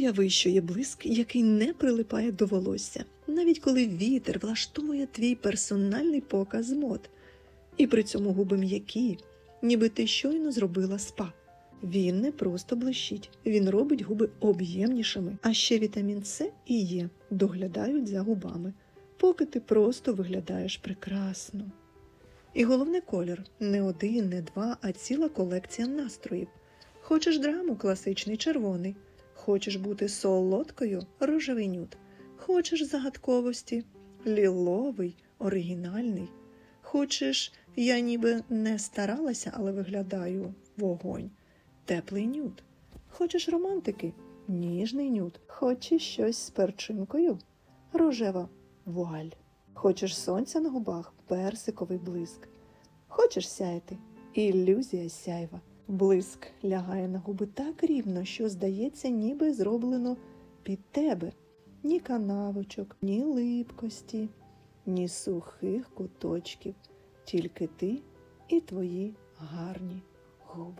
Уяви, що є блиск, який не прилипає до волосся, навіть коли вітер влаштовує твій персональний показ мод, і при цьому губи м'які, ніби ти щойно зробила спа. Він не просто блищить, він робить губи об'ємнішими, а ще вітамін С і Є доглядають за губами, поки ти просто виглядаєш прекрасно. І головне колір не один, не два, а ціла колекція настроїв. Хочеш драму класичний червоний, хочеш бути солодкою рожевий нюд, хочеш загадковості ліловий, оригінальний. Хочеш, я ніби не старалася, але виглядаю вогонь, теплий нюд. Хочеш романтики, ніжний нюд. Хочеш щось з перчинкою, рожева вуаль. Хочеш сонця на губах, персиковий блиск. Хочеш сяяти, ілюзія сяйва. Блиск лягає на губи так рівно, що здається, ніби зроблено під тебе. Ні канавочок, ні липкості, ні сухих куточків, тільки ти і твої гарні губи.